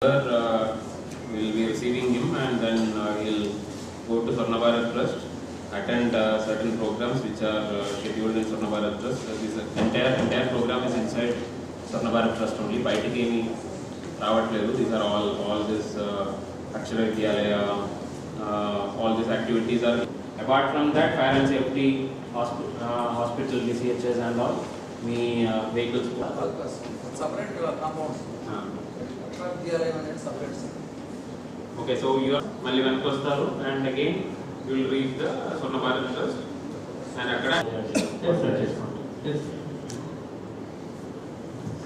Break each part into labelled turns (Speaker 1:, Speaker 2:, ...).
Speaker 1: Uh, we'll be receiving him and then uh, he'll go to Swarnabharat Trust, attend uh, certain programs which are uh, scheduled in Swarnabharat Trust. Uh, this entire entire program is inside Swarnabharat Trust only. By Kemi, Ravat these are all all this uh, Akshara uh, all these activities are. Apart from that, fire and safety hospi uh, hospital, DCHS and
Speaker 2: all, we uh, vehicles. Separate compound. Uh, విద్యాలయం అనేది separate
Speaker 1: okay so you're మళ్ళీ వెనక్కి వస్తారు and again you will reach the Swarna Bharat trust and అక్కడ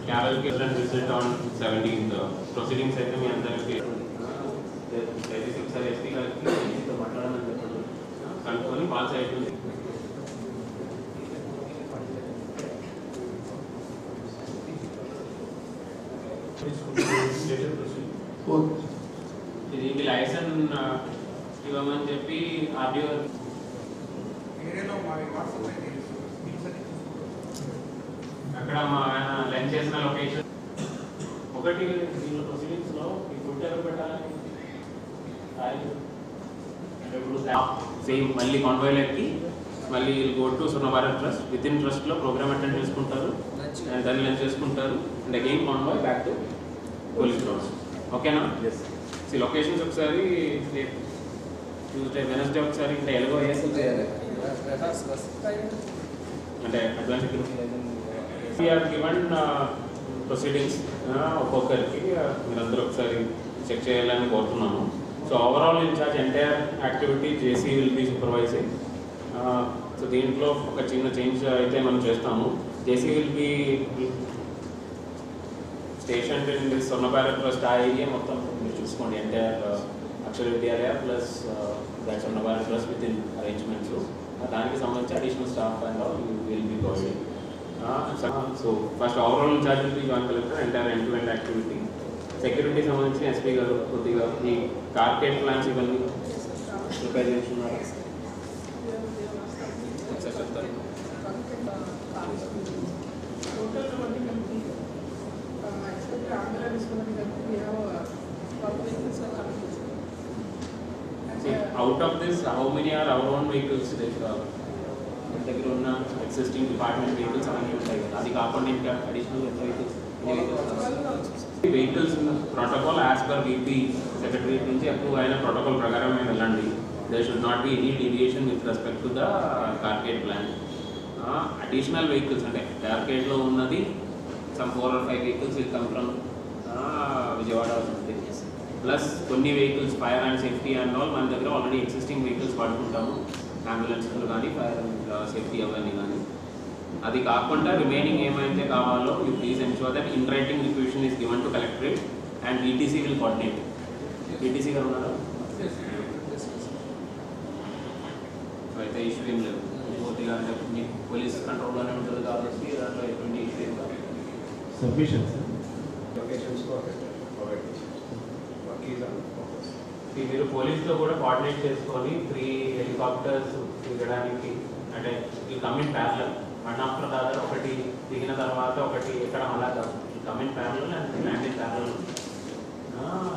Speaker 1: carol Kiran visit on seventeenth proceedings అయితే మీ అందరికి దయచేసి ఒకసారి ఎస్పీ గారికి మీతో మాట్లాడమని చెప్పండి కనుక్కొని పాల్ సైడ్ నుంచి ఇది మీ లైసెన్స్ ఇవ్వమని చెప్పి ఆర్డీఓ అక్కడ మా ఆయన లంచ్ చేసిన లొకేషన్. ఒకటి దీనిలో ప్రొసీడింగ్స్లో ఈ ఫుడ్ ఎవరు పెట్టాలని ఇప్పుడు సేమ్ మళ్ళీ కాన్వాయ్ ఎక్కి మళ్ళీ గో టు సున్న భారత్ ట్రస్ట్ విత్ ఇన్ ట్రస్ట్లో ప్రోగ్రామ్ అటెండ్ చేసుకుంటారు. అండ్ దాన్ని లంచ్ చేసుకుంటారు. And again convoy back to police grounds ఓకేనా? ఈ లొకేషన్స్ ఒకసారి ట్యూస్డే వెనస్డే ఒకసారి ఇంకా ఎలాగో అంటే వీఆర్ గివన్ ప్రొసీడింగ్స్ ఒక్కొక్కరికి uh, మీరందరూ ఒకసారి చెక్ చేయాలని కోరుతున్నాను so overall incharge entire activity JC will be supervising so దీంట్లో ఒక చిన్న చేంజ్ అయితే మనం చేస్తాము. JC will be station Bharat trust ఆ ఏరియా మొత్తం మీరు చూసుకోండి entire Akshara Vidyalaya plus Swarna Bharat trust within arrangements. దానికి సంబంధించి additional staff and will be providing so first overall be join collector entire end to end activity security సంబంధించి SP గారు కొద్దిగా ఈ కార్పెట్ ప్లాన్స్ ఇవన్నీ. ప్రిపేర్ చేస్తున్నారు out of See, out of this, how many are our own vehicles? Uh, దగ్గర ఉన్న existing department vehicles అవన్నీ ఉంటాయి కదా. అది కాకుండా ఇంకా అడిషనల్ ఎంత vehicles vehicles protocol as per BP secretary నుంచి అప్రూవ్ అయిన ప్రోటోకాల్ ప్రకారమే వెళ్ళండి. They should not be any deviation with respect to the carcade plan additional vehicles అంటే కార్కేట్లో ఉన్నది some four or five vehicles will come from Vijayawada plus కొన్ని vehicles fire and safety and all మన దగ్గర already existing vehicles వాడుకుంటాము. అంబులెన్స్లు కానీ fire and safety అవన్నీ కానీ అది కాకుండా రిమైనింగ్ ఏమైతే కావాలో you please ensure that in writing requisition is given to collectorate and ETC will coordinate ETC గారు ఉన్నారా? అయితే ఇష్యూ ఏం లేదు. పూర్తిగా అంటే మీ పోలీస్ కంట్రోల్లోనే ఉంటుంది కాబట్టి దాంట్లో ఎటువంటి ఈ మీరు పోలీస్తో కూడా కోఆర్డినేట్ చేసుకొని త్రీ హెలికాప్టర్స్ దిగడానికి అంటే ఈ coming parallel one after the other ఒకటి దిగిన తర్వాత ఒకటి ఎక్కడ అలా కాదు. ఈ coming parallel and landing parallel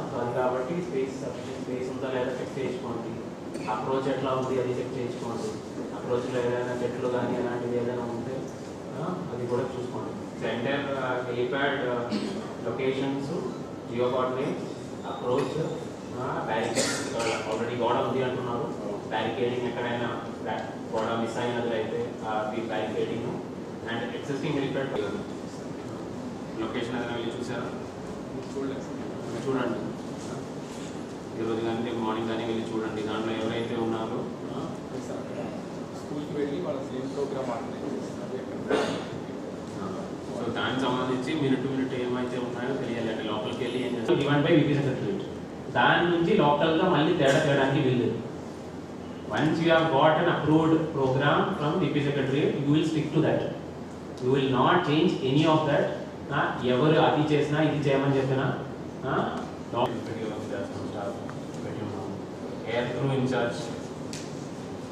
Speaker 1: so అది కాబట్టి స్పేస్ స్పేస్ ఉందా లేదా చెక్ చేసుకోండి అప్రోచ్ ఎట్లా ఉంది అది చెక్ చేసుకోండి అప్రోచ్లో ఏదైనా చెట్లు కానీ అలాంటివి ఏదైనా ఉంటే అది కూడా చూసుకోండి. Centre helipad locations geo coordinates approach barricade already గోడ ఉంది అంటున్నారు. బ్యారికేడింగ్ ఎక్కడైనా గోడ మిస్ అయినది అయితే barricading and existing helipad location ఏదైనా వెళ్ళి చూసారా? చూడండి. ఈరోజు కానీ మార్నింగ్ కానీ వెళ్ళి చూడండి. దాంట్లో ఎవరైతే ఉన్నారో
Speaker 3: స్కూల్కి వెళ్ళి వాళ్ళ సేమ్ ప్రోగ్రామ్ ఆర్గనైజ్ చేస్తున్నారు
Speaker 1: సో దానికి సంబంధించి మినిట్ మినిట్ ఏమైతే ఉన్నాయో తెలియాలి అంటే లోపలికి వెళ్ళి ఏం చేస్తారు గివన్ బై విపి సెక్రటరీ దాని నుంచి లోకల్గా మళ్ళీ తేడా చేయడానికి వీల్లేదు once you have got an approved program from VP secretary you will stick to that you will not change any of that ఎవరు అది చేసినా ఇది చేయమని చెప్పినా air crew incharge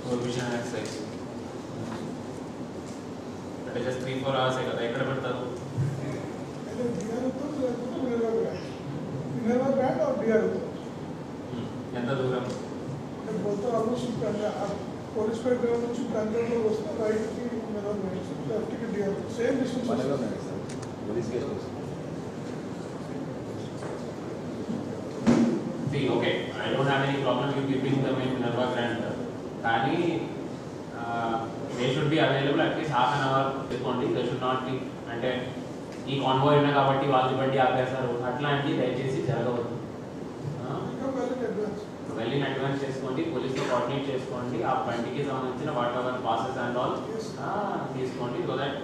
Speaker 1: provision excise అంటే జస్ట్ త్రీ ఫోర్ అవర్స్ కదా ఎక్కడ పెడతారు
Speaker 4: అంటే దిగాలతో లేకపోతే వేరే
Speaker 5: నెవర్ బ్యాండ్ ఆర్ డిఆర్
Speaker 1: ఎంత దూరం
Speaker 5: మొత్తం ఆల్మోస్ట్ పోలీస్ పేట నుంచి బెంగళూరు వస్తే రైట్కి నెవర్ బ్యాండ్ లెఫ్ట్కి డిఆర్ సేమ్
Speaker 4: మనమే
Speaker 5: డిస్టెన్స్
Speaker 4: ఉన్నాయి sir police guest house
Speaker 1: See, okay, I don't have any problem with keeping them in Minerva Grand. కానీ they should be available at least half an hour తీసుకోండి they should not be అంటే ఈ convoy ఉన్నా కాబట్టి వాళ్ళు బట్టి ఆపేస్తారు. అట్లాంటివి దయచేసి జరగవద్దు. వెళ్ళి అడ్వాన్స్ చేసుకోండి పోలీస్తో కోఆర్డినేట్ చేసుకోండి. ఆ బండికి సంబంధించిన whatever passes and all తీసుకోండి. So that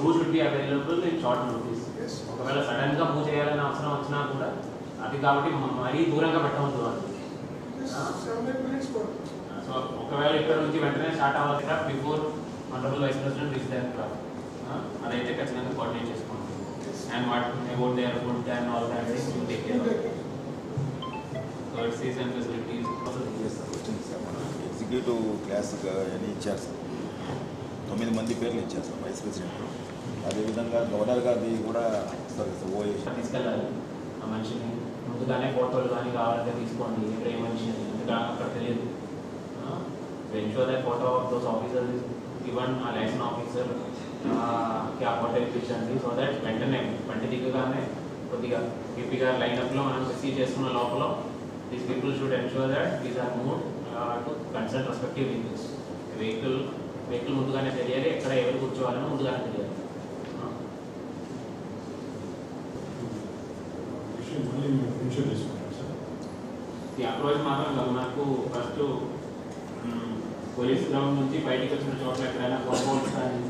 Speaker 1: crew should be available in short notice ఒకవేళ సడన్గా మూవ్ చేయాలని అవసరం వచ్చినా కూడా అది కాబట్టి మరీ దూరంగా పెట్టవద్దు వాళ్ళు. సో ఒకవేళ ఇక్కడ నుంచి వెంటనే స్టార్ట్ అవ్వాలి before honourable vice president reach there అదైతే ఖచ్చితంగా కోఆర్డినేట్ చేసుకోండి. And what about their food and all that you take care courtesies and facilities
Speaker 4: executive class అని ఇచ్చారు సార్. తొమ్మిది మంది పేర్లు ఇచ్చారు సార్ వైస్ ప్రెసిడెంట్ అదేవిధంగా గవర్నర్ గారిది కూడా సారీ సార్ ఓఏ
Speaker 1: తీసుకెళ్ళాలి. ఆ మనిషిని ముందుగానే ఫోటోలు కానీ కావాలంటే తీసుకోండి. ఎక్కడ ఏ మనిషి అని. ఎందుకంటే అక్కడ తెలియదు ensure that photo of those officer even ఆ లైసెన్స్ ఆఫీసర్కి ఫోటో ఇప్పించండి సో దట్ వెంటనే బండి దిగగానే కొద్దిగా పీపీ గారు లైనప్లో మనం రిసీవ్ చేసుకున్న లోపల these people should ensure that these are move to consult respective vehicles vehicle vehicle ముందుగానే తెలియాలి ఎక్కడ ఎవరు కూర్చోవాలని ముందుగానే తెలియాలి ఆ. అప్రోచ్ మాత్రం కాదు నాకు ఫస్ట్ పోలీస్ గ్రౌండ్ నుంచి బయటకు వచ్చిన చోట్ల ఎక్కడైనా కాంపౌండ్స్ కానీ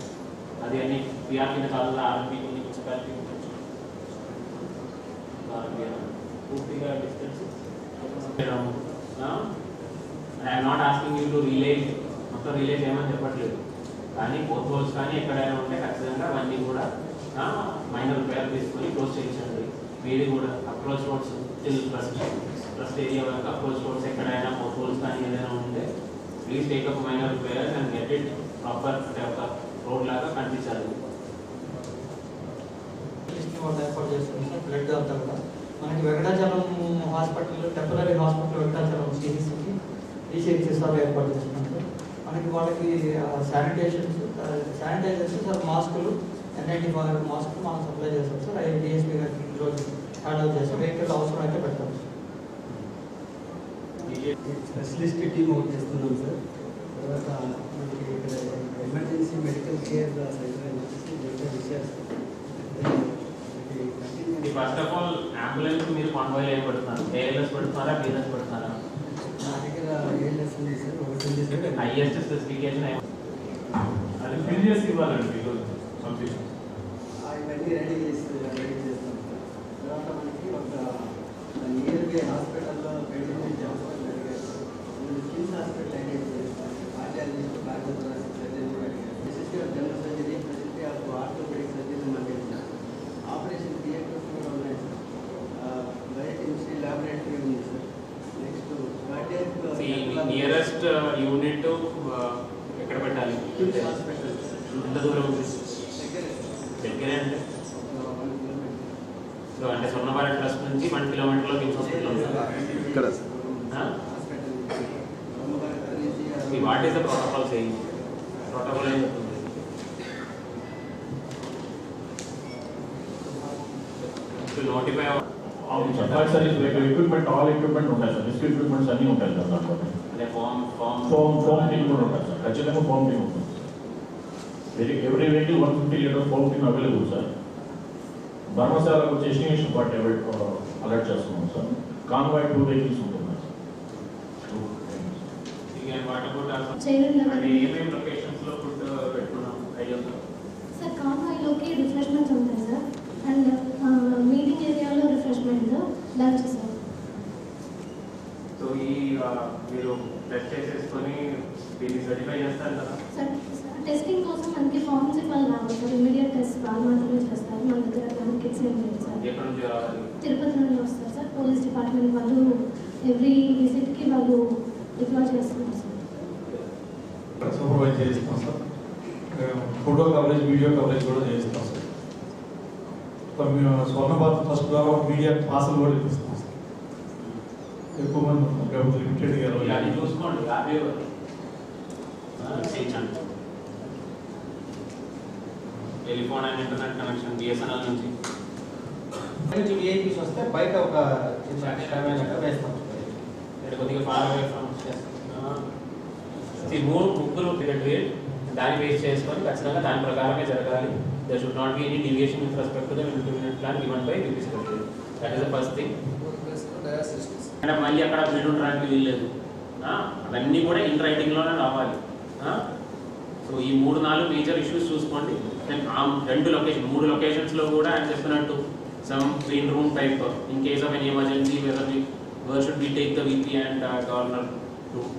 Speaker 1: అది అని పిఆర్ కింద కాదు ఆర్ఎంపీ మున్సిపాలిటీ పూర్తిగా distance I'm not asking you to release మొత్తం రిలేజ్ ఏమని చెప్పట్లేదు. కానీ పోత్ హోల్స్ కానీ ఎక్కడైనా ఉంటే ఖచ్చితంగా అవన్నీ కూడా మైనర్ పేరు తీసుకొని క్లోజ్ చేయించండి. మీరు కూడా approach roads till trust trust area వరకు అప్రోచ్ రోడ్స్ ఎక్కడైనా పోత్ హోల్స్ కానీ ఏదైనా ఉంటే please up minor repairs and get it proper అంటే ఒక రోడ్ లాగా కనిపించాలి.
Speaker 6: వాళ్ళు ఏర్పాటు చేస్తుంది బ్లడ్ అంతా కూడా. మనకి Venkatachalam hospital temporary hospital Venkatachalam సిరీస్కి ఈ సిరీసెస్ వాళ్ళు ఏర్పాటు చేస్తున్నాం మనకి వాళ్ళకి శానిటేషన్స్ శానిటైజర్స్ సార్ మాస్కులు ఎన్ఐటి మాస్కులు మనం సప్లై చేస్తాం సార్. అవి డిఎస్పీ గారికి ఈరోజు హ్యాండ్ అవుట్ చేస్తాం. వెహికల్ అవసరం అయితే పెడతాం సార్.
Speaker 7: స్పెషలిస్ట్ టీమ్ ఒకటి చేస్తున్నాం సార్. తర్వాత మనకి ఇక్కడ ఎమర్జెన్సీ మెడికల్ కేర్ సెంటర్ అని చెప్పేసి medical research
Speaker 1: first of all ambulance మీరు కాన్వాయ్ ఏం పెడుతున్నారు ఏఎల్ఎస్ పెడుతున్నారా బిఎల్ఎస్ పెడుతున్నారా?
Speaker 7: నా దగ్గర ఏఎల్ఎస్ ఉంది సార్ ఒకటి ఉంది సార్.
Speaker 1: హైయెస్ట్ స్పెసిఫికేషన్
Speaker 8: అది ఫిల్ చేసి ఇవ్వాలండి మీరు సంథింగ్
Speaker 7: ఇవన్నీ రెడీ చేసి రెడీ చేస్తాం సార్. తర్వాత మనకి ఒక నియర్ బై హాస్పిటల్లో
Speaker 1: నియరెస్ట్ యూనిట్ uh, uh,
Speaker 7: ఎక్కడ పెట్టాలి?
Speaker 1: ఎంత దూరం?
Speaker 7: దగ్గరే
Speaker 1: అంటే సో అంటే స్వర్ణ ట్రస్ట్ నుంచి వన్ కిలోమీటర్లో కిమ్స్ హాస్పిటల్ ఉంది
Speaker 4: ఇక్కడ sir
Speaker 1: Huh? See,
Speaker 7: hospital
Speaker 1: what is the protocol saying? Protocol ఏం చెప్తుంది? To notify our-
Speaker 8: అవును sir sir equipment all equipment ఉంటాయి సార్ రిస్క్ ఎక్విప్మెంట్స్ అన్నీ ఉంటాయి సార్ దాంట్లో
Speaker 1: అంటే foam foam
Speaker 8: foam foam team కూడా ఉంటుంది సార్ ఖచ్చితంగా ఫోమ్ టీమ్ ఉంటుంది very every vehicle one fifty litre foam team available sir ధర్మశాలకు వచ్చి ఎస్టిమేషన్ పార్టీ అలర్ట్ చేస్తున్నాం సార్ కాన్వాయ్ టూ వెహికల్స్ ఉంటున్నాయి సార్
Speaker 9: సార్ కాన్వాయ్లోకి రిఫ్రెష్మెంట్స్ ఉంటాయి సార్. అండ్ మీటింగ్ ఏరియాలో రిఫ్రెష్మెంట్ లంచ్ సార్.
Speaker 1: సో ఈ ఆ, మీరు టెస్ట్ చేసేసుకొని దీన్ని సర్టిఫై చేస్తారు కదా?
Speaker 9: సార్ టెస్టింగ్ కోసం మనకి ఫార్మ్స్ ఇవ్వాలి రావాలి సార్. ఇమీడియట్ టెస్ట్ వాళ్ళు మాత్రమే చేస్తారు. మన దగ్గర అట్లాంటి కిట్స్ ఏం లేదు సార్. తిరుపతి నుండి వస్తారు సార్. పోలీస్ డిపార్ట్మెంట్ వాళ్ళు ఎవ్రీ విజిట్కి వాళ్ళు డిప్లాయ్ చేస్తున్నారు సార్
Speaker 8: సూపర్వైజ్ చేస్తాం sir photo coverage video coverage కూడా చేస్తాం సార్ స్వర్ణ భారత్ ఫస్ట్ ద్వారా మీడియా పాసులు కూడా ఇప్పిస్తాం సార్ లిమిటెడ్
Speaker 1: ఇలా అది చూసుకోండి అదే telephone and internet connection BSNL నుంచి.
Speaker 7: నుంచి విఐపీస్ వస్తే బయట ఒక వేస్తాం.
Speaker 1: కొద్దిగా ఫార్ అవే ఫ్రమ్ ఈ మూడు ముగ్గురు పీరియడ్ దాన్ని బేస్ చేసుకొని ఖచ్చితంగా దాని ప్రకారమే జరగాలి. There should not be any deviation with respect to the implement plan given by UP secretary that is the first thing అంటే మళ్ళీ అక్కడ బిల్డ్ ఉండడానికి వీల్లేదు అవన్నీ కూడా ఇన్ రైటింగ్లోనే రావాలి. సో ఈ మూడు నాలుగు మేజర్ ఇష్యూస్ చూసుకోండి. అండ్ ఆ రెండు లొకేషన్ మూడు లొకేషన్స్లో కూడా ఆయన చెప్పినట్టు some clean room type in case of any emergency whatever should be take the VP and governor room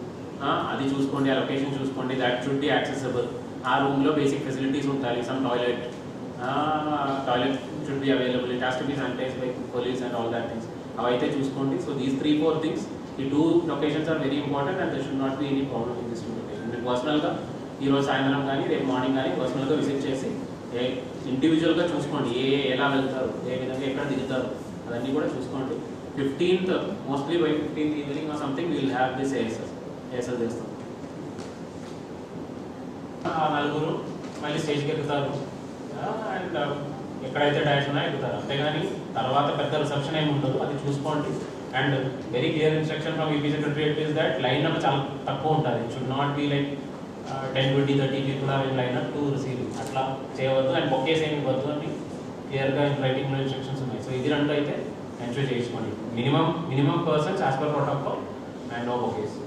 Speaker 1: అది చూసుకోండి ఆ లొకేషన్ చూసుకోండి దట్ షుడ్ బి యాక్సెసబుల్ ఆ రూమ్లో బేసిక్ ఫెసిలిటీస్ ఉంటాయి some toilet toilet should be available it has to be sanitize by police and all that things అవైతే చూసుకోండి. So these three four things ఈ two locations are very important and there should not be any problem in this two location మీరు పర్సనల్గా ఈరోజు సాయంత్రం కానీ రేపు morning కానీ పర్సనల్గా విజిట్ చేసి ఏ ఇండివిజువల్గా చూసుకోండి. ఏ ఎలా వెళ్తారు ఏ విధంగా ఎక్కడ దిగుతారు అదన్నీ కూడా చూసుకోండి. Fifteenth mostly by fifteenth evening or something will have this ASL ASL చేస్తాం. ఆ నలుగురు మళ్ళీ స్టేజ్కి ఎక్కుతారు. అండ్ ఎక్కడైతే డాష్ ఉన్నాయో ఎక్కుతారు. అంతేగాని తర్వాత పెద్ద రిసెప్షన్ ఏమి ఉండదు. అది చూసుకోండి. And very clear instruction from EP secretariat is that line up చాలా తక్కువ ఉంటుంది. Should not be like ten twenty thirty people are in line up to receive అట్లా చేయవద్దు. అండ్ బొక్కేస్ ఏమి ఇవ్వద్దు అని క్లియర్గా రైటింగ్లో ఇన్స్ట్రక్షన్స్ ఉన్నాయి. సో ఇది రెండు అయితే ఎంజాయ్ చేసుకోండి minimum minimum persons as per protocol and no bouquets